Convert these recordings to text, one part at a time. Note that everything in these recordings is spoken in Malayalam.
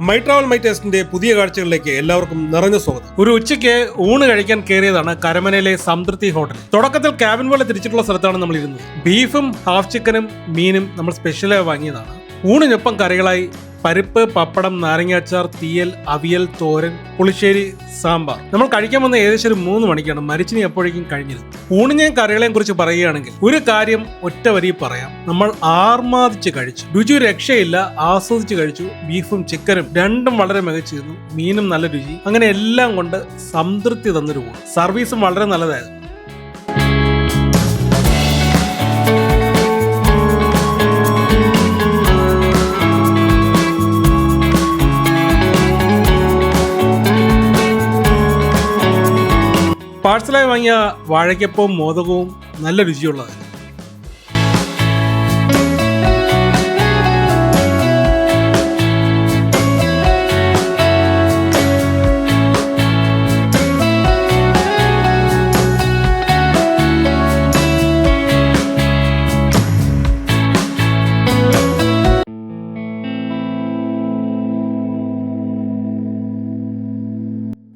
മൈ ട്രാവൽ മൈ ടേസ്റ്റിന്റെ പുതിയ കാഴ്ചകളിലേക്ക് എല്ലാവർക്കും നിറഞ്ഞ സ്വാഗതം. ഒരു ഉച്ചയ്ക്ക് ഊണ് കഴിക്കാൻ കയറിയതാണ് കരമനയിലെ സംതൃപ്തി ഹോട്ടൽ. തുടക്കത്തിൽ ക്യാബിൻ പോലെ തിരിച്ചിട്ടുള്ള സ്ഥലത്താണ് നമ്മൾ ഇരുന്നത്. ബീഫും ഹാഫ് ചിക്കനും മീനും നമ്മൾ സ്പെഷ്യലായി വാങ്ങിയതാണ്. ഊണിനൊപ്പം കറികളായി പരിപ്പ് പപ്പടം നാരങ്ങാച്ചാർ തീയൽ അവിയൽ തോരൻ പുളിശ്ശേരി സാമ്പാർ. നമ്മൾ കഴിക്കാൻ വന്ന ഏകദേശം ഒരു മൂന്ന് മണിക്കാണ്. മരിച്ചിനി എപ്പോഴേക്കും കഴിഞ്ഞിരുന്നു ഊണിനെയും കറികളെയും കുറിച്ച് പറയുകയാണെങ്കിൽ ഒരു കാര്യം ഒറ്റ വരി പറയാം. നമ്മൾ ആർമാദിച്ച് കഴിച്ചു. രുചി രക്ഷയില്ല. ആസ്വദിച്ച് കഴിച്ചു. ബീഫും ചിക്കനും രണ്ടും വളരെ മികച്ചിരുന്നു. മീനും നല്ല രുചി. അങ്ങനെ എല്ലാം കൊണ്ട് സംതൃപ്തി തന്നൊരു ഊണ്. സർവീസും വളരെ നല്ലതായിരുന്നു. പാഴ്സലായി വാങ്ങിയ വാഴയ്ക്കപ്പവും മോദകവും നല്ല രുചിയുള്ളതായിരുന്നു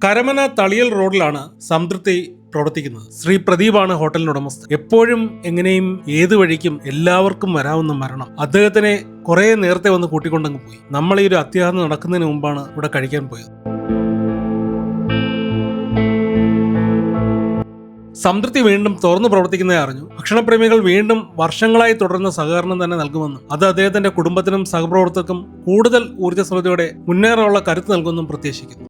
കരമന തളിയൽ റോഡിലാണ് സംതൃപ്തി പ്രവർത്തിക്കുന്നത്. ശ്രീ പ്രദീപാണ് ഹോട്ടലിന് ഉടമസ്ഥ എപ്പോഴും എങ്ങനെയും ഏതു വഴിക്കും എല്ലാവർക്കും വരാവുന്ന മരണം. അദ്ദേഹത്തിനെ കുറെ നേരത്തെ വന്ന് കൂട്ടിക്കൊണ്ടങ്ങ് പോയി. നമ്മൾ ഈ ഒരു അത്യാഹം നടക്കുന്നതിന് മുമ്പാണ് ഇവിടെ കഴിക്കാൻ പോയത്. സംതൃപ്തി വീണ്ടും തുറന്നു പ്രവർത്തിക്കുന്നതായി അറിഞ്ഞു. ഭക്ഷണപ്രേമികൾ വീണ്ടും വർഷങ്ങളായി തുടർന്ന സഹകരണം തന്നെ നൽകുമെന്നും. അത് അദ്ദേഹത്തിന്റെ കുടുംബത്തിനും സഹപ്രവർത്തകർക്കും കൂടുതൽ ഊർജസ്വലതയോടെ മുന്നേറാനുള്ള കരുത്ത് നൽകുമെന്നും പ്രത്യാശിക്കുന്നു.